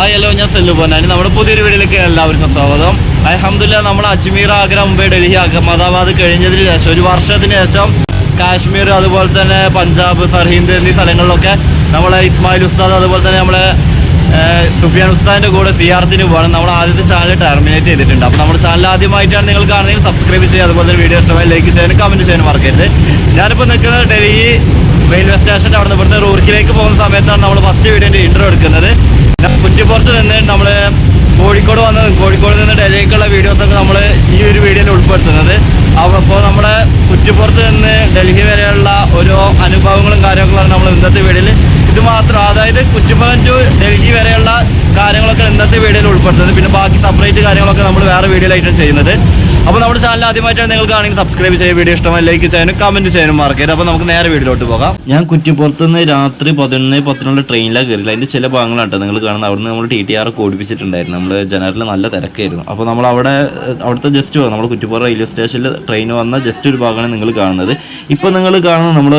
ആ ഹലോ ഞാൻ സെല്ലു പൊന്നാനി. നമ്മുടെ പുതിയൊരു വീഡിയോയിലേക്ക് എല്ലാവർക്കും സ്വാഗതം. അലഹമില്ല നമ്മൾ അജ്മീർ ആഗ്ര മുംബൈ ഡൽഹി അഹമ്മദാബാദ് കഴിഞ്ഞതിന് ശേഷം ഒരു വർഷത്തിന് ശേഷം കാശ്മീർ അതുപോലെ തന്നെ പഞ്ചാബ് സർഹിന്ദ് എന്നീ സ്ഥലങ്ങളിലൊക്കെ നമ്മളെ ഇസ്മായിൽ ഉസ്താദ് അതുപോലെ തന്നെ നമ്മളെ സുഫിയാൻ ഉസ്താദിന്റെ കൂടെ സിയാർത്തിന് പോകണം നമ്മൾ ആദ്യത്തെ ചാനൽ ടെർമിനേറ്റ് ചെയ്തിട്ടുണ്ട്. അപ്പോൾ നമ്മുടെ ചാനൽ ആദ്യമായിട്ടാണ് നിങ്ങൾ കാണുന്നതെങ്കിൽ സബ്സ്ക്രൈബ് ചെയ്യുക. അതുപോലെ തന്നെ വീഡിയോ ഇഷ്ടമായി ലൈക്ക് ചെയ്യാനും കമന്റ് ചെയ്യാനും മറക്കരുത്. ഞാനിപ്പോൾ നിൽക്കുന്നത് ഡൽഹി റെയിൽവേ സ്റ്റേഷന്റെ അവിടെ നിന്ന് ഇവിടുന്ന് റൂർക്കിലേക്ക് പോകുന്ന സമയത്താണ് നമ്മൾ ഫസ്റ്റ് വീഡിയോന്റെ ഇൻട്രോ എടുക്കുന്നത്. കുറ്റിപ്പുറത്ത് നിന്ന് നമ്മൾ കോഴിക്കോട് വന്ന് കോഴിക്കോട് നിന്ന് ഡൽഹിക്കുള്ള വീഡിയോസൊക്കെ നമ്മൾ ഈ ഒരു വീഡിയോയിൽ ഉൾപ്പെടുത്തുന്നത്. അപ്പോൾ നമ്മുടെ കുറ്റിപ്പുറത്ത് നിന്ന് ഡൽഹി വരെയുള്ള ഓരോ അനുഭവങ്ങളും കാര്യങ്ങളാണ് നമ്മൾ ഇന്നത്തെ വീഡിയോയിൽ ഇത് മാത്രം അതായത് കുറ്റിപ്പുറം ടു ഇന്നത്തെ വീഡിയോയിൽ ഉൾപ്പെടുത്തുന്നത്. പിന്നെ ബാക്കി സെപ്പറേറ്റ് കാര്യങ്ങളൊക്കെ നമ്മൾ വേറെ വീഡിയോയിലായിട്ടാണ് ചെയ്യുന്നത്. അപ്പോൾ നമ്മുടെ ചാനൽ ആദ്യമായിട്ടാണ് നിങ്ങൾക്ക് ആണെങ്കിൽ സബ്സ്ക്രൈബ് ചെയ്യുക വീഡിയോ ഇഷ്ടമായി ലൈക്ക് ചെയ്യാനും കമന്റ് ചെയ്യാനും മറക്കരുത്. അപ്പോൾ നമുക്ക് നേരെ വീഡിയോയിലോട്ട് പോകാം. ഞാൻ കുറ്റിപ്പുറത്ത് നിന്ന് രാത്രി പതിനൊന്ന് പത്തിനുള്ള ട്രെയിനിലാണ് കയറില്ല അതിന്റെ ചില ഭാഗങ്ങളാണ് നിങ്ങൾ കാണുന്നത്. അവിടുന്ന് നമ്മൾ ടി ടി ആർ ഓടിപ്പിച്ചിട്ടുണ്ടായിരുന്നു. നമ്മൾ ജനറലിൽ നല്ല തിരക്കായിരുന്നു. അപ്പോൾ നമ്മൾ അവിടെ അവിടുത്തെ ജസ്റ്റ് നമ്മൾ കുറ്റിപ്പുറം റെയിൽവേ സ്റ്റേഷനിൽ ട്രെയിൻ വന്ന ജസ്റ്റ് ഒരു ഭാഗമാണ് നിങ്ങൾ കാണുന്നത്. ഇപ്പോൾ നിങ്ങൾ കാണുന്നത് നമ്മൾ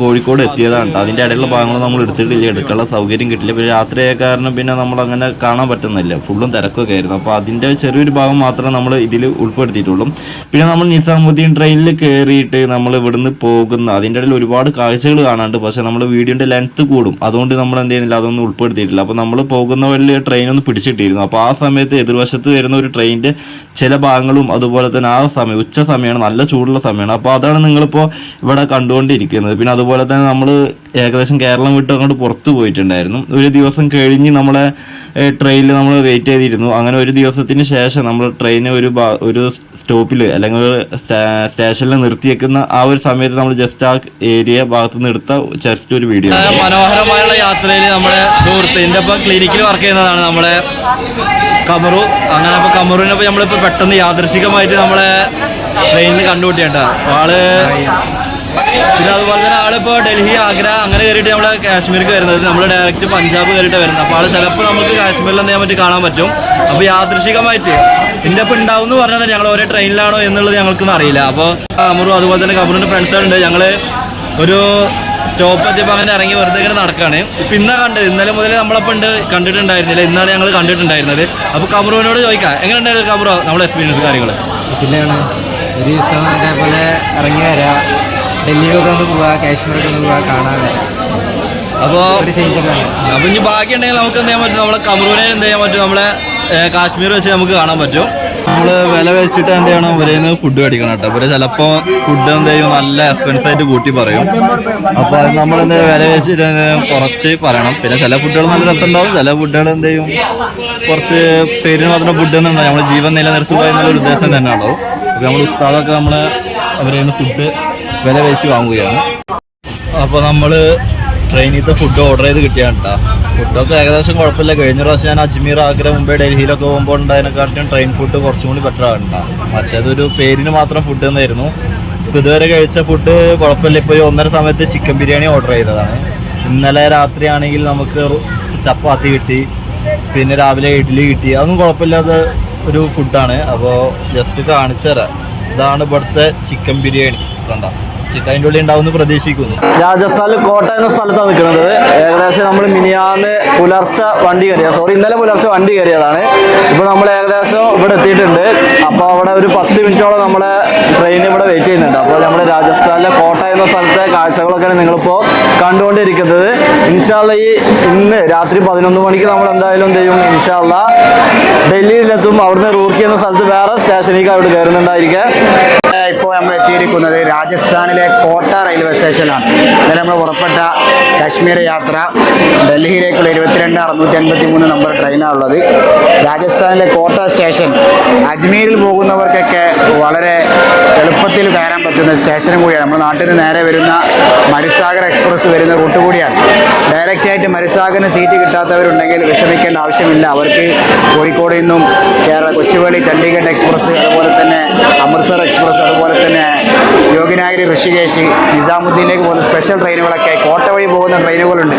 കോഴിക്കോട് എത്തിയതാണ്. അതിന്റെ ഇടയിലുള്ള ഭാഗങ്ങൾ നമ്മൾ എടുത്തിട്ടില്ല. എടുക്കാനുള്ള സൗകര്യം കിട്ടില്ല. പിന്നെ രാത്രിയായ കാരണം പിന്നെ നമ്മൾ അങ്ങനെ കാണാൻ പറ്റുന്നില്ല. ഫുള്ളും തിരക്കൊക്കെ ആയിരുന്നു. അപ്പോൾ അതിന്റെ ചെറിയൊരു ഭാഗം മാത്രമേ നമ്മൾ ഇതിൽ ഉൾപ്പെടുത്തിയിട്ടുള്ളൂ. പിന്നെ നമ്മൾ നിസാമുദ്ദീൻ ട്രെയിനിൽ കയറിയിട്ട് നമ്മൾ ഇവിടുന്ന് പോകുന്ന അതിന്റെ ഇടയിൽ ഒരുപാട് കാഴ്ചകൾ കാണാണ്ട് പക്ഷേ നമ്മൾ വീഡിയോന്റെ ലെങ്ത്ത് കൂടും. അതുകൊണ്ട് നമ്മൾ എന്ത് ചെയ്യുന്നില്ല അതൊന്നും ഉൾപ്പെടുത്തിയിട്ടില്ല. അപ്പോൾ നമ്മൾ പോകുന്ന ട്രെയിൻ ഒന്ന് പിടിച്ചിട്ടിരുന്നു. അപ്പോൾ ആ സമയത്ത് എതിർവശത്ത് വരുന്ന ഒരു ട്രെയിനിന്റെ ചില ഭാഗങ്ങളും അതുപോലെ തന്നെ ആ സമയം ഉച്ച സമയമാണ്. നല്ല ചൂടുള്ള സമയമാണ്. അപ്പോൾ അതാണ് നിങ്ങളിപ്പോൾ ഇവിടെ കണ്ടുകൊണ്ടിരിക്കുന്നത്. പിന്നെ അതുപോലെ തന്നെ നമ്മൾ ഏകദേശം കേരളം വിട്ട് അങ്ങോട്ട് പുറത്ത് പോയിട്ടുണ്ടായിരുന്നു. ഒരു ദിവസം കഴിഞ്ഞ് നമ്മളെ ട്രെയിനിൽ നമ്മൾ വെയിറ്റ് ചെയ്തിരുന്നു. അങ്ങനെ ഒരു ദിവസത്തിന് ശേഷം നമ്മൾ ട്രെയിൻ ഒരു ഒരു സ്റ്റോപ്പിൽ അല്ലെങ്കിൽ ഒരു സ്റ്റേ- സ്റ്റേഷനിൽ നിർത്തിയേക്കുന്ന ആ ഒരു സമയത്ത് നമ്മൾ ജസ്റ്റ് ആ ഏരിയ ഭാഗത്ത് നിന്ന് എടുത്ത ഒരു വീഡിയോ മനോഹരമായുള്ള യാത്രയിൽ നമ്മുടെ സുഹൃത്തിന്റെ ഇപ്പം ക്ലിനിക്കിൽ വർക്ക് ചെയ്യുന്നതാണ് നമ്മുടെ കമറു. അങ്ങനെ അപ്പൊ കമറുവിനപ്പോ നമ്മളിപ്പോ പെട്ടെന്ന് യാദൃശികമായിട്ട് നമ്മളെ ട്രെയിനിൽ കണ്ടുപിട്ടിയണ്ട ആൾ പിന്നെ അതുപോലെ തന്നെ ആളിപ്പോ ഡൽഹി ആഗ്ര കയറിയിട്ട് നമ്മുടെ കാശ്മീർക്ക് വരുന്നത്. നമ്മൾ ഡയറക്റ്റ് പഞ്ചാബ് കയറിയിട്ട് വരുന്നത്. അപ്പോൾ ആൾ ചിലപ്പോൾ നമുക്ക് കാശ്മീരിൽ എന്ത് ചെയ്യാൻ പറ്റി കാണാൻ പറ്റും. അപ്പോൾ യാദൃശികമായിട്ട് ഇതിന്റെ അപ്പം ഉണ്ടാവും എന്ന് പറഞ്ഞാൽ ഞങ്ങൾ ഒരേ ട്രെയിനിലാണോ എന്നുള്ളത് ഞങ്ങൾക്കൊന്നും അറിയില്ല. അപ്പോൾ അമറും അതുപോലെ തന്നെ കമറിന്റെ ഫ്രണ്ട്സുകളുണ്ട് ഞങ്ങൾ ഒരു സ്റ്റോപ്പ് എത്തിയപ്പോൾ അങ്ങനെ ഇറങ്ങി വെറുതെ ഇങ്ങനെ നടക്കുകയാണ് ഇപ്പം ഇന്നാ കണ്ടത്. ഇന്നലെ മുതൽ നമ്മളപ്പം ഉണ്ട്. കണ്ടിട്ടുണ്ടായിരുന്നില്ല. ഇന്നാണ് ഞങ്ങൾ കണ്ടിട്ടുണ്ടായിരുന്നത്. അപ്പോൾ കമറുവിനോട് ചോദിക്കാം. എങ്ങനെ ഉണ്ടായിരുന്നു കമറോ നമ്മുടെ എക്സ്പീരിയൻസ് കാര്യങ്ങൾ പിന്നെയാണ് ഒരു ദിവസം അതേപോലെ ഇറങ്ങി വരാം. ഡൽഹിയൊക്കെ ഒന്ന് പോവാ കാശ്മീരൊക്കെ ഒന്ന് പോവാ കാണാൻ. അപ്പോൾ ഒരു ചേഞ്ച് അപ്പൊ ഇനി ബാക്കിയുണ്ടെങ്കിൽ നമുക്ക് എന്ത് ചെയ്യാൻ പറ്റും? നമ്മളെ കമറൂനെ എന്ത് ചെയ്യാൻ പറ്റും? നമ്മളെ കാശ്മീർ വെച്ച് നമുക്ക് കാണാൻ പറ്റും. നമ്മൾ വില വെച്ചിട്ട് എന്ത് ചെയ്യണം? ഇവരെ ഫുഡ് മേടിക്കണം കേട്ടോ. ഇവർ ചിലപ്പോ ഫുഡ് എന്ത് ചെയ്യും? നല്ല എക്സ്പെൻസ് ആയിട്ട് കൂട്ടി പറയും. അപ്പോൾ അത് നമ്മൾ എന്ത് വില വെച്ചിട്ട് കുറച്ച് പറയണം. പിന്നെ ചില ഫുഡുകൾ നല്ല രസമുണ്ടാവും. ചില ഫുഡുകൾ എന്ത് ചെയ്യും? കുറച്ച് പേരിന് മാത്രം ഫുഡ് എന്നുണ്ടാവും നമ്മൾ ജീവൻ നിലനിർത്തുക എന്നുള്ള ഉദ്ദേശം തന്നെ ഉണ്ടാവും അപ്പോൾ നമ്മൾ ഉസ്താദൊക്കെ നമ്മളെ അവരെ ഫുഡ് വില പേശി വാങ്ങുകയാണ്. അപ്പോൾ നമ്മൾ ട്രെയിനിൽ ഫുഡ് ഓർഡർ ചെയ്ത് കിട്ടിയാണ് കേട്ടോ ഫുഡൊക്കെ ഏകദേശം കുഴപ്പമില്ല. കഴിഞ്ഞ പ്രാവശ്യം ഞാൻ അജ്മീർ ആഗ്ര മുംബൈ ഡൽഹിയിലൊക്കെ പോകുമ്പോൾ ഉണ്ടായതിനെക്കാട്ടിയും ട്രെയിൻ ഫുഡ് കുറച്ചും കൂടി ബെറ്റർ ആണ് മറ്റേതൊരു പേരിന് മാത്രം ഫുഡ് എന്നായിരുന്നു ഇതുവരെ കഴിച്ച ഫുഡ് കുഴപ്പമില്ല. ഇപ്പോൾ ഒന്നര സമയത്ത് ചിക്കൻ ബിരിയാണി ഓർഡർ ചെയ്തതാണ്. ഇന്നലെ രാത്രി ആണെങ്കിൽ നമുക്ക് ചപ്പാത്തി കിട്ടി. പിന്നെ രാവിലെ ഇഡ്ഡലി കിട്ടി. അതൊന്നും കുഴപ്പമില്ലാത്ത ഒരു ഫുഡാണ് അപ്പോൾ ജസ്റ്റ് കാണിച്ചു തരാം ഇതാണ് ഇവിടുത്തെ ചിക്കൻ ബിരിയാണി. കണ്ട? ചിക്കൻ അതിന്റെ ഉള്ളിൽ ഉണ്ടാവുമെന്ന് പ്രതീക്ഷിക്കുന്നു. രാജസ്ഥാനിൽ കോട്ട എന്ന സ്ഥലത്താണ് നിൽക്കുന്നത്. ഏകദേശം നമ്മൾ മിനിയാന്ന് പുലർച്ചെ വണ്ടി കയറിയ സോറി ഇന്നലെ പുലർച്ചെ വണ്ടി കയറിയതാണ്. ഇപ്പോൾ നമ്മൾ ഏകദേശം ഇവിടെ എത്തിയിട്ടുണ്ട്. അപ്പോൾ അവിടെ ഒരു പത്ത് മിനിറ്റോളം നമ്മളെ ട്രെയിൻ ഇവിടെ വെയിറ്റ് ചെയ്യുന്നുണ്ട്. അപ്പോൾ നമ്മൾ രാജസ്ഥാനിലെ കോട്ട എന്ന സ്ഥലത്തെ കാഴ്ചകളൊക്കെയാണ് നിങ്ങളിപ്പോൾ കണ്ടുകൊണ്ടിരിക്കുന്നത്. ഇൻഷാല്ല ഈ ഇന്ന് രാത്രി പതിനൊന്ന് മണിക്ക് നമ്മൾ എന്തായാലും എന്ത് ചെയ്യും? ഇൻഷാല്ല ഡൽഹിയിലെത്തും. അവിടുന്ന് റൂർക്കി എന്ന സ്ഥലത്ത് വേറെ സ്റ്റേഷനിലേക്ക് അവിടെ കയറുന്നുണ്ടായിരിക്കാം. ഇപ്പോൾ നമ്മൾ എത്തിയിരിക്കുന്നത് രാജസ്ഥാനിലെ കോട്ട റെയിൽവേ സ്റ്റേഷനിലാണ്. ഇന്നലെ നമ്മൾ പുറപ്പെട്ട കാശ്മീർ യാത്ര ഡൽഹിയിലേക്കുള്ള ഇരുപത്തിരണ്ട് അറുന്നൂറ്റി അൻപത്തി മൂന്ന് നമ്പർ ട്രെയിനാണുള്ളത്. രാജസ്ഥാനിലെ കോട്ട സ്റ്റേഷൻ അജ്മീരിൽ പോകുന്നവർക്കൊക്കെ വളരെ എളുപ്പത്തിൽ കയറാൻ പറ്റുന്ന സ്റ്റേഷനും കൂടിയാണ്. നമ്മുടെ നാട്ടിൽ നിന്ന് നേരെ വരുന്ന മരുസാഗർ എക്സ്പ്രസ് വരുന്ന റൂട്ട് കൂടിയാണ്. ഡയറക്റ്റായിട്ട് മരുസാഗറിന് സീറ്റ് കിട്ടാത്തവരുണ്ടെങ്കിൽ വിഷമിക്കേണ്ട ആവശ്യമില്ല. അവർക്ക് കോഴിക്കോട് നിന്നും കേരള കൊച്ചുവേളി ചണ്ഡീഗഡ് എക്സ്പ്രസ് അതുപോലെ തന്നെ അമൃത്സർ എക്സ്പ്രസ് അതുപോലെ തന്നെ യോഗിനാഗിരി ഋഷികേശ് നിസാമുദ്ദീനിലേക്ക് പോകുന്ന സ്പെഷ്യൽ ട്രെയിനുകളൊക്കെ കോട്ട വഴി പോകുന്ന ട്രെയിനുകളുണ്ട്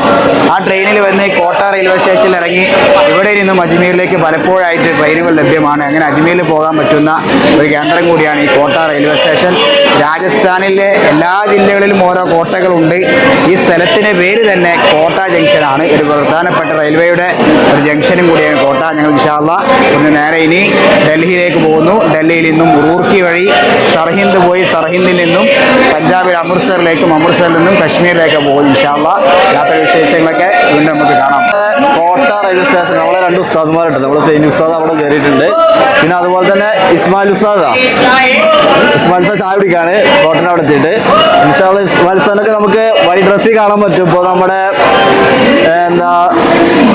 ആ ട്രെയിനിൽ വന്ന് റെയിൽവേ സ്റ്റേഷനിൽ ഇറങ്ങി. ഇവിടെ നിന്നും അജ്മീറിലേക്ക് പലപ്പോഴായിട്ട് ട്രെയിനുകൾ ലഭ്യമാണ്. അങ്ങനെ അജ്മീറിൽ പോകാൻ പറ്റുന്ന ഒരു കേന്ദ്രം കൂടിയാണ് ഈ കോട്ട റെയിൽവേ സ്റ്റേഷൻ. രാജസ്ഥാനിലെ എല്ലാ ജില്ലകളിലും ഓരോ കോട്ടകളുണ്ട്. ഈ സ്ഥലത്തിന്റെ പേര് തന്നെ കോട്ട ജംഗ്ഷനാണ് ഒരു പ്രധാനപ്പെട്ട റെയിൽവേയുടെ ഒരു ജംഗ്ഷനും കൂടിയാണ് കോട്ട. ഞങ്ങൾ ഇൻഷാല്ല ഒന്ന് നേരെ ഇനി ഡൽഹിയിലേക്ക് പോകുന്നു. ഡൽഹിയിൽ നിന്നും റൂർക്കി വഴി സർഹിന്ദ് പോയി സർഹിന്ദിൽ നിന്നും പഞ്ചാബിൽ അമൃത്സറിലേക്കും അമൃത്സറിൽ നിന്നും കശ്മീരിലേക്ക് പോകുന്നു ഇൻഷാല്ല യാത്ര വിശേഷങ്ങളൊക്കെ വീണ്ടും നമുക്ക് കാണാം. കോട്ട റെയിൽവേ സ്റ്റേഷൻ നമ്മളെ രണ്ട് ഉസ്താദുമാരുണ്ട്. നമ്മൾ സൈനി ഉസ്താദ് അവിടെ കയറിയിട്ടുണ്ട്. പിന്നെ അതുപോലെ തന്നെ ഇസ്മാൽ ഉസ്താദാ. ഇസ്മായിൽ ഉസ്താദ് ചായ കുടിക്കാണ് കോട്ടന്റെ അവിടെ എത്തിയിട്ട്. ഇസ്മായിൽ നമുക്ക് വൈറ്റ് ഡ്രസ്സിൽ കാണാൻ പറ്റും. ഇപ്പോൾ നമ്മുടെ എന്താ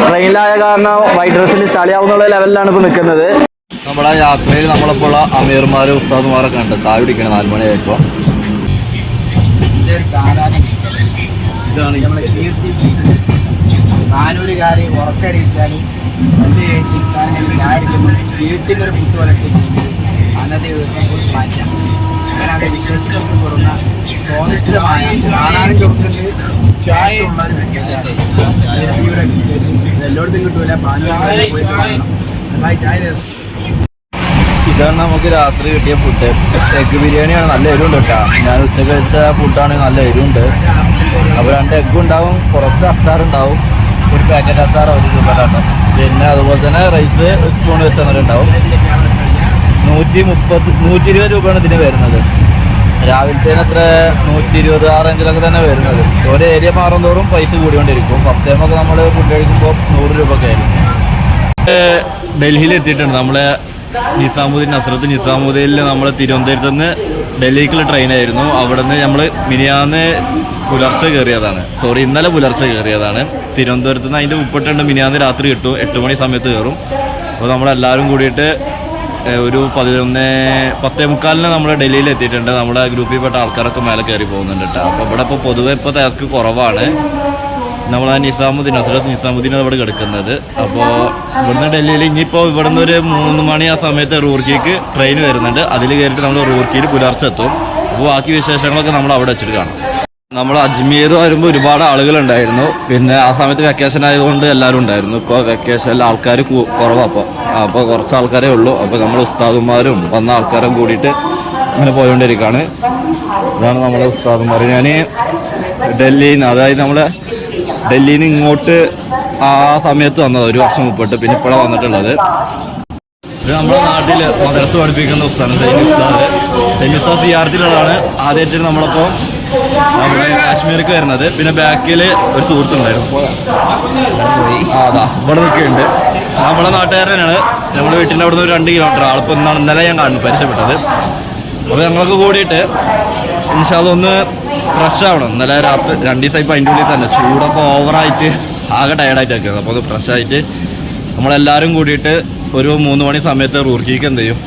ട്രെയിനിലായ കാരണം വൈറ്റ് ഡ്രസ്സിന് ചളിയാവുന്നുള്ള ലെവലിലാണ് ഇപ്പോൾ നിൽക്കുന്നത് നമ്മുടെ യാത്രയിൽ നമ്മളിപ്പോൾ ഉള്ള അമീർമാരും ഉസ്താദുമാരൊക്കെ ഉണ്ട്. ചായ കുടിക്കണം നാല് മണിയായപ്പോൾ ഇതാണ് നാനൂറുകാരി ഉറക്കടിച്ചാൽ എന്റെ ചായ അടിക്കുമ്പോൾ കീർത്തിന്റെ ഒരു ഫുഡ് പോലെ അന്നത്തെ ദിവസം മാറ്റാം. അങ്ങനെ പുറന്ന സ്വാദിഷ്ടമായ കാണാനും ചുരുക്കുണ്ട് പോയിട്ട് ഇതാണ് നമുക്ക് രാത്രി കിട്ടിയ ഫുഡ് എഗ് ബിരിയാണിയാണ് നല്ല എരിവുണ്ട് കേട്ടോ. ഞാൻ ഉച്ചയ്ക്ക് കഴിച്ച ഫുഡാണ് നല്ല എരിവുണ്ട്. അപ്പോൾ രണ്ട് എഗ് ഉണ്ടാവും. കുറച്ച് അച്ചാറുണ്ടാവും ഒരു പാക്കറ്റ് അച്ചാർ ഒരു ചൂടാട്ടോ പിന്നെ അതുപോലെ തന്നെ റൈസ് സ്പൂൺ വെച്ചാൽ ഉണ്ടാവും നൂറ്റി മുപ്പത് നൂറ്റി ഇരുപത് രൂപയാണ് ഇതിന് വരുന്നത്. രാവിലത്തേന് അത്ര നൂറ്റി ഇരുപത് ആ റേഞ്ചിലൊക്കെ തന്നെ വരുന്നത്. ഓരോ ഏരിയ മാറും തോറും പൈസ കൂടിക്കൊണ്ടിരിക്കും. ഫസ്റ്റ് ടൈമൊക്കെ നമ്മൾ ഫുഡ് കഴിക്കുമ്പോൾ നൂറ് രൂപ ഒക്കെ ആയിരിക്കും ഡൽഹിയിൽ എത്തിയിട്ടുണ്ട്. നമ്മളെ നിസാമുദ്ദീൻ നസ്രത്ത് നിസാമുദ്ദീനിൽ നമ്മൾ തിരുവനന്തപുരത്ത് നിന്ന് ഡൽഹിക്കുള്ള ട്രെയിനായിരുന്നു അവിടെ നിന്ന് നമ്മൾ മിനിയാന്ന് പുലർച്ചെ കയറിയതാണ് സോറി ഇന്നലെ പുലർച്ചെ കയറിയതാണ് തിരുവനന്തപുരത്ത് നിന്ന് അതിന്റെ ഉപ്പിട്ടുണ്ട് മിനിയാന്ന് രാത്രി കിട്ടും. എട്ട് മണി സമയത്ത് കയറും അപ്പോൾ നമ്മളെല്ലാവരും കൂടിയിട്ട് ഒരു പതിനൊന്ന് പത്തേ മുക്കാലിന് നമ്മൾ ഡൽഹിയിൽ എത്തിയിട്ടുണ്ട്. നമ്മുടെ ഗ്രൂപ്പിൽപ്പെട്ട ആൾക്കാരൊക്കെ മേലെ കയറി പോകുന്നുണ്ട് കേട്ടോ. അപ്പോൾ ഇവിടെ ഇപ്പോൾ പൊതുവെ ഇപ്പോൾ തിരക്ക് കുറവാണ്. നമ്മൾ ആ നിസാമുദ്ദീൻ നസറത്ത് നിസാമുദ്ദീൻ അവിടെ കിടക്കുന്നത്. അപ്പോൾ ഇവിടുന്ന് ഡൽഹിയിൽ ഇനിയിപ്പോൾ ഇവിടുന്ന് ഒരു മൂന്ന് മണി ആ സമയത്ത് റൂർക്കിക്ക് ട്രെയിൻ വരുന്നുണ്ട്. അതിൽ കയറിയിട്ട് നമ്മൾ റൂർക്കിയിൽ പുലർച്ചെ എത്തും. അപ്പോൾ ബാക്കി വിശേഷങ്ങളൊക്കെ നമ്മൾ അവിടെ വെച്ചിട്ട് കാണാം. നമ്മൾ അജ്മീർ വരുമ്പോൾ ഒരുപാട് ആളുകളുണ്ടായിരുന്നു. പിന്നെ ആ സമയത്ത് വെക്കേഷൻ ആയതുകൊണ്ട് എല്ലാവരും ഉണ്ടായിരുന്നു. ഇപ്പോൾ വെക്കേഷനിൽ ആൾക്കാർ കുറവാണ് അപ്പോൾ അപ്പോൾ കുറച്ച് ആൾക്കാരേ ഉള്ളൂ. അപ്പോൾ നമ്മൾ ഉസ്താദുമാരും വന്ന ആൾക്കാരും കൂടിയിട്ട് അങ്ങനെ പോയോണ്ടിരിക്കുകയാണ് ഇതാണ് നമ്മുടെ ഉസ്താദുമാർ ഞാൻ ഡൽഹിയിൽ നിന്ന് അതായത് നമ്മുടെ ഡൽഹിയിൽ നിന്ന് ഇങ്ങോട്ട് ആ സമയത്ത് വന്നത് ഒരു വർഷം മുപ്പിട്ട് പിന്നെ ഇപ്പോഴാണ് വന്നിട്ടുള്ളത്. നമ്മുടെ നാട്ടിൽ മദ്രസ് പഠിപ്പിക്കുന്ന ഉസ്താദ് സൈനിക ഉസ്താദ്. സൈനിക ഉസ്താദ് സിയാർത്തിലുള്ളതാണ് ആദ്യമായിട്ട് നമ്മളിപ്പോൾ നമ്മുടെ കാശ്മീർക്ക് വരുന്നത്. പിന്നെ ബാക്കിൽ ഒരു സുഹൃത്തുണ്ടായിരുന്നു. അതാ ഇവിടെ നിൽക്കുന്നുണ്ട്. നമ്മുടെ നാട്ടുകാരനാണ് നമ്മുടെ വീട്ടിന്റെ അവിടെ നിന്ന് ഒരു രണ്ട് കിലോമീറ്റർ ആളിപ്പോൾ ഇന്നാണ് ഇന്നലെ ഞാൻ കാണുന്നു പരിചയപ്പെട്ടത്. അപ്പോൾ ഞങ്ങൾക്ക് കൂടിയിട്ട് ഒന്ന് ഫ്രഷ് ആവണം. ഇന്നലെ രാത്രി രണ്ട് ദിവസമായി ഇപ്പോൾ അതിന്റെ ഉള്ളിൽ തന്നെ ചൂടൊക്കെ ഓവറായിട്ട് ആകെ ടയർഡായിട്ടൊക്കെ അപ്പോൾ അത് ഫ്രഷ് ആയിട്ട് നമ്മളെല്ലാവരും കൂടിയിട്ട് ഒരു മൂന്ന് മണി സമയത്ത് റൂർക്കിക്ക് എന്ത് ചെയ്യും?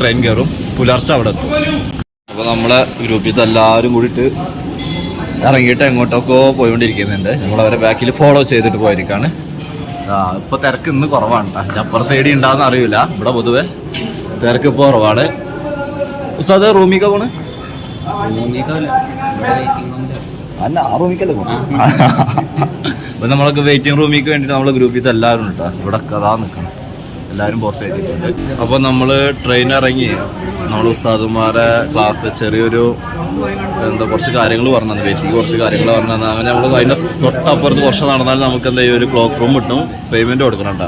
ട്രെയിൻ കയറും. പുലർച്ചെ അവിടെ എത്തും. അപ്പോൾ നമ്മളെ ഗ്രൂപ്പിൽ എല്ലാവരും കൂടിയിട്ട് ഇറങ്ങിയിട്ട് എങ്ങോട്ടൊക്കെ പോയിക്കൊണ്ടിരിക്കുന്നുണ്ട്. നമ്മൾ അവരെ ബാക്കിൽ ഫോളോ ചെയ്തിട്ട് പോയിരിക്കാണ്. ആ ഇപ്പോൾ തിരക്ക് ഇന്ന് കുറവാണ് കേട്ടോ അപ്പുറ സൈഡിൽ ഉണ്ടാകുന്ന അറിയില്ല ഇവിടെ പൊതുവെ തിരക്ക് ഇപ്പോൾ കുറവാണ്. ഉസ്താദ് റൂമിക്ക പോണ്? അല്ല ആ റൂമിക്കല്ലേ പോണ? അപ്പൊ നമ്മളൊക്കെ വെയിറ്റിംഗ് റൂമിക്ക് വേണ്ടിട്ട് നമ്മളെ ഗ്രൂപ്പിൽ എല്ലാവരും കേട്ടോ ഇവിടെ കഥാ നിൽക്കണം എല്ലാവരും പോസ്റ്റ് ചെയ്തിട്ടുണ്ട് അപ്പോൾ നമ്മൾ ട്രെയിൻ ഇറങ്ങി. നമ്മൾ ഉസ്താദുമാരെ ക്ലാസ് ചെറിയൊരു എന്താ കുറച്ച് കാര്യങ്ങൾ പറഞ്ഞു ബേസിക് കുറച്ച് കാര്യങ്ങൾ പറഞ്ഞു അങ്ങനെ നമ്മൾ അതിന്റെ തൊട്ടപ്പുറത്ത് കുറച്ച് നടന്നാൽ നമുക്ക് എന്താ ഒരു ക്ലോക്ക് റൂം കിട്ടും. പേയ്മെന്റ് കൊടുക്കണം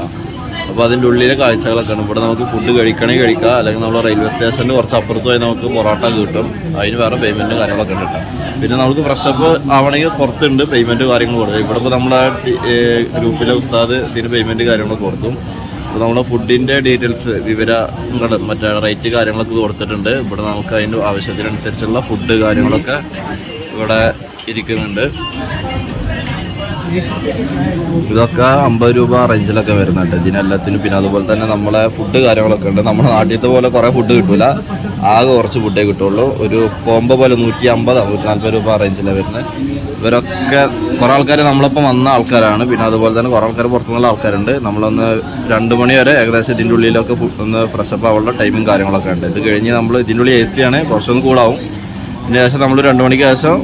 അപ്പോൾ അതിന്റെ ഉള്ളിലെ കാഴ്ചകളൊക്കെ ആണ് ഇവിടെ നമുക്ക് ഫുഡ് കഴിക്കണമെങ്കിൽ കഴിക്കാം. അല്ലെങ്കിൽ നമ്മൾ റെയിൽവേ സ്റ്റേഷനിൽ കുറച്ച് അപ്പുറത്ത് പോയി നമുക്ക് പൊറോട്ട കിട്ടും. അതിന് വേറെ പേയ്മെന്റ് കാര്യങ്ങളൊക്കെ ഉണ്ട് പിന്നെ നമുക്ക് ഫ്രഷപ്പ് ആവണമെങ്കിൽ പുറത്തുണ്ട് പേയ്മെന്റ് കാര്യങ്ങൾ കൊടുക്കും. ഇവിടെ ഇപ്പോൾ നമ്മളെ ഗ്രൂപ്പിലെ ഉസ്താദ് ഇതിന് പേയ്മെന്റ് കാര്യങ്ങളൊക്കെ കൊടുക്കും അപ്പോൾ നമ്മുടെ ഫുഡിന്റെ ഡീറ്റെയിൽസ് വിവരങ്ങൾ മറ്റേ റേറ്റ് കാര്യങ്ങളൊക്കെ കൊടുത്തിട്ടുണ്ട്. ഇവിടെ നമുക്ക് അതിന്റെ ആവശ്യത്തിനനുസരിച്ചുള്ള ഫുഡ് കാര്യങ്ങളൊക്കെ ഇവിടെ ഇരിക്കുന്നുണ്ട്. ഇതൊക്കെ അമ്പത് രൂപ റേഞ്ചിലൊക്കെ വരുന്നുണ്ട്. ഇതിനെല്ലാത്തിനും പിന്നെ അതുപോലെ തന്നെ നമ്മളെ ഫുഡ് കാര്യങ്ങളൊക്കെ ഉണ്ട്. നമ്മുടെ നാട്ടിലത്തെ പോലെ കുറേ ഫുഡ് കിട്ടൂല. ആകെ കുറച്ച് ഫുഡേ കിട്ടുള്ളൂ. ഒരു കോംബോ പോലെ നൂറ്റി അമ്പത് നൂറ്റി നാൽപ്പത് രൂപ റേഞ്ചിലാണ് വരുന്നത് ഇവരൊക്കെ കുറേ ആൾക്കാർ നമ്മളിപ്പം വന്ന ആൾക്കാരാണ്. പിന്നെ അതുപോലെ തന്നെ കുറേ ആൾക്കാർ പുറത്തുനിന്നുള്ള ആൾക്കാരുണ്ട്. നമ്മളൊന്ന് രണ്ട് മണി വരെ ഏകദേശം ഇതിന്റെ ഉള്ളിലൊക്കെ ഒന്ന് ഫ്രഷപ്പ് ആവുള്ള ടൈമും കാര്യങ്ങളൊക്കെ ഉണ്ട്. ഇത് കഴിഞ്ഞ് നമ്മൾ ഇതിന്റെ ഉള്ളിൽ എ സി ആണ്. കുറച്ചൊന്ന് കൂടാവും ഇതിന് ശേഷം നമ്മൾ രണ്ട് മണിക്ക് ശേഷം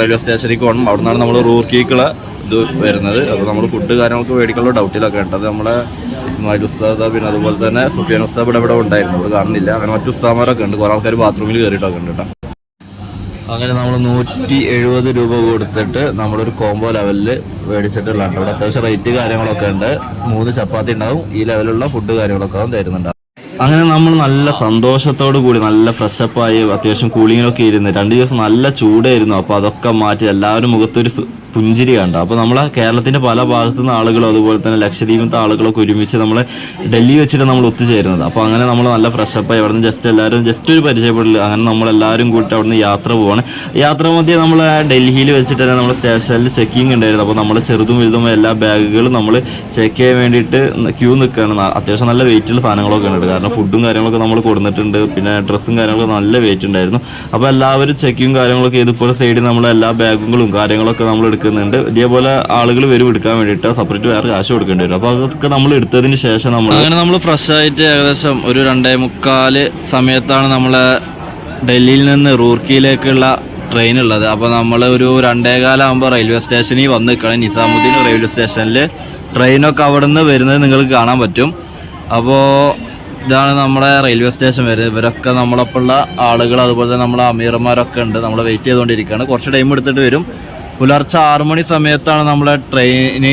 റെയിൽവേ സ്റ്റേഷനിലേക്ക് പോകണം. അവിടെ നിന്നാണ് നമ്മൾ റൂർക്കിക്കുള്ള ഇത് വരുന്നത്. അപ്പോൾ നമ്മൾ ഫുഡ് കാര്യങ്ങൾക്ക് മേടിക്കാനുള്ള ഡൗട്ടിലൊക്കെ ഉണ്ട്. അത് നമ്മളെ ഇസ്മായിൽ ഉസ്താദ് പിന്നെ അതുപോലെ തന്നെ സുഫിയാൻ ഉസ്താദ് ഇവിടെ ഇവിടെ ഉണ്ടായിരുന്നു. അത് കാണുന്നില്ല. അങ്ങനെ മറ്റു ഉസ്താമാരൊക്കെ ഉണ്ട്. കുറേ ആൾക്കാർ ബാത്റൂമിൽ കയറിയിട്ടൊക്കെ ഉണ്ട് കേട്ടോ. അങ്ങനെ നമ്മൾ നൂറ്റി എഴുപത് രൂപ കൊടുത്തിട്ട് നമ്മളൊരു കോംബോ ലെവലിൽ മേടിച്ചിട്ടുള്ളതാണ്. ഇവിടെ അത്യാവശ്യം റേറ്റ് കാര്യങ്ങളൊക്കെ ഉണ്ട്. മൂന്ന് ചപ്പാത്തി ഉണ്ടാവും. ഈ ലെവലുള്ള ഫുഡ് കാര്യങ്ങളൊക്കെ ആവും തരുന്നുണ്ട്. അങ്ങനെ നമ്മൾ നല്ല സന്തോഷത്തോടു കൂടി നല്ല ഫ്രഷപ്പായി അത്യാവശ്യം കൂളിങ്ങിലൊക്കെ ഇരുന്ന് രണ്ട് ദിവസം നല്ല ചൂടായിരുന്നു. അപ്പോൾ അതൊക്കെ മാറ്റി എല്ലാവരും മുഖത്തൊരു പുഞ്ചിരി കണ്ടു? അപ്പോൾ നമ്മളെ കേരളത്തിന്റെ പല ഭാഗത്തു നിന്ന് ആളുകളും അതുപോലെ തന്നെ ലക്ഷദ്വീപത്തെ ആളുകളൊക്കെ ഒരുമിച്ച് നമ്മൾ ഡൽഹി വെച്ചിട്ട് നമ്മൾ ഒത്തുചേരുന്നത്. അപ്പോൾ അങ്ങനെ നമ്മൾ നല്ല ഫ്രഷ് അപ്പ് നിന്ന് ജസ്റ്റ് എല്ലാവരും ജസ്റ്റ് ഒരു പരിചയപ്പെടില്ല അങ്ങനെ നമ്മളെല്ലാവരും കൂട്ടി അവിടെ നിന്ന് യാത്ര പോവാണ്. യാത്ര മധ്യേ നമ്മൾ ഡൽഹിയിൽ വെച്ചിട്ട് തന്നെ നമ്മൾ സ്റ്റേഷനിൽ ചെക്കിംഗ് ഉണ്ടായിരുന്നു. അപ്പോൾ നമ്മൾ ചെറുതും വലുതും എല്ലാ ബാഗുകളും നമ്മൾ ചെക്ക് ചെയ്യാൻ വേണ്ടിയിട്ട് ക്യൂ നിൽക്കുകയാണ് അത്യാവശ്യം നല്ല വെയിറ്റുള്ള സാധനങ്ങളൊക്കെ ഉണ്ട്. കാരണം ഫുഡും കാര്യങ്ങളൊക്കെ നമ്മൾ കൊടുത്തിട്ടുണ്ട് പിന്നെ ഡ്രസ്സും കാര്യങ്ങളൊക്കെ നല്ല വെയിറ്റ് ഉണ്ടായിരുന്നു. അപ്പോൾ എല്ലാവരും ചെക്കിങ്ങും കാര്യങ്ങളൊക്കെ ഇതുപോലെ സൈഡിൽ നമ്മൾ എല്ലാ ബാഗുകളും കാര്യങ്ങളൊക്കെ നമ്മൾ എടുക്കുന്നുണ്ട് ഇതേപോലെ ആളുകൾ വരും എടുക്കാൻ വേണ്ടിയിട്ട്. സെപ്പറേറ്റ് വേറെ കാശ് കൊടുക്കേണ്ടി വരും. അപ്പോൾ അതൊക്കെ നമ്മൾ എടുത്തതിന് ശേഷം നമ്മൾ അങ്ങനെ നമ്മൾ ഫ്രഷ് ആയിട്ട് ഏകദേശം ഒരു രണ്ടേ മുക്കാൽ സമയത്താണ് നമ്മളെ ഡൽഹിയിൽ നിന്ന് റൂർക്കിയിലേക്കുള്ള ട്രെയിൻ ഉള്ളത്. അപ്പോൾ നമ്മൾ ഒരു രണ്ടേകാലാകുമ്പോൾ റെയിൽവേ സ്റ്റേഷനിൽ വന്ന് നിൽക്കണം നിസാമുദ്ദീൻ റെയിൽവേ സ്റ്റേഷനിൽ ട്രെയിനൊക്കെ അവിടെ നിന്ന് വരുന്നത് നിങ്ങൾക്ക് കാണാൻ പറ്റും. അപ്പോൾ ഇതാണ് നമ്മുടെ റെയിൽവേ സ്റ്റേഷൻ വരെ. ഇവരൊക്കെ നമ്മളൊപ്പമുള്ള ആളുകൾ അതുപോലെ തന്നെ നമ്മളെ അമീർമാരൊക്കെ ഉണ്ട്. നമ്മൾ വെയിറ്റ് ചെയ്തുകൊണ്ടിരിക്കുകയാണ്. കുറച്ച് ടൈം എടുത്തിട്ട് വരും. പുലർച്ചെ ആറു മണി സമയത്താണ് നമ്മളെ ട്രെയിന്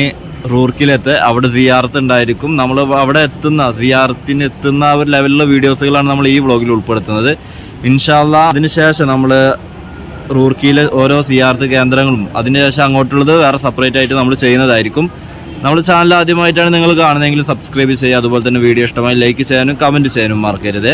റൂർക്കിലെത്ത്. അവിടെ സിയാർത്ത് ഉണ്ടായിരിക്കും. നമ്മൾ അവിടെ എത്തുന്ന സിയാർത്തിന് എത്തുന്ന ഒരു ലെവലിലുള്ള വീഡിയോസുകളാണ് നമ്മൾ ഈ വ്ളോഗിൽ ഉൾപ്പെടുത്തുന്നത്. ഇൻഷാല്ല അതിനുശേഷം നമ്മൾ റൂർക്കിയിലെ ഓരോ സിയാർത്ത് കേന്ദ്രങ്ങളും അതിനുശേഷം അങ്ങോട്ടുള്ളത് വേറെ സെപ്പറേറ്റ് ആയിട്ട് നമ്മൾ ചെയ്യുന്നതായിരിക്കും. നമ്മൾ ചാനൽ ആദ്യമായിട്ടാണ് നിങ്ങൾ കാണുന്നതെങ്കിൽ സബ്സ്ക്രൈബ് ചെയ്യുക. അതുപോലെ തന്നെ വീഡിയോ ഇഷ്ടമായി ലൈക്ക് ചെയ്യാനും കമന്റ് ചെയ്യാനും മറക്കരുത്.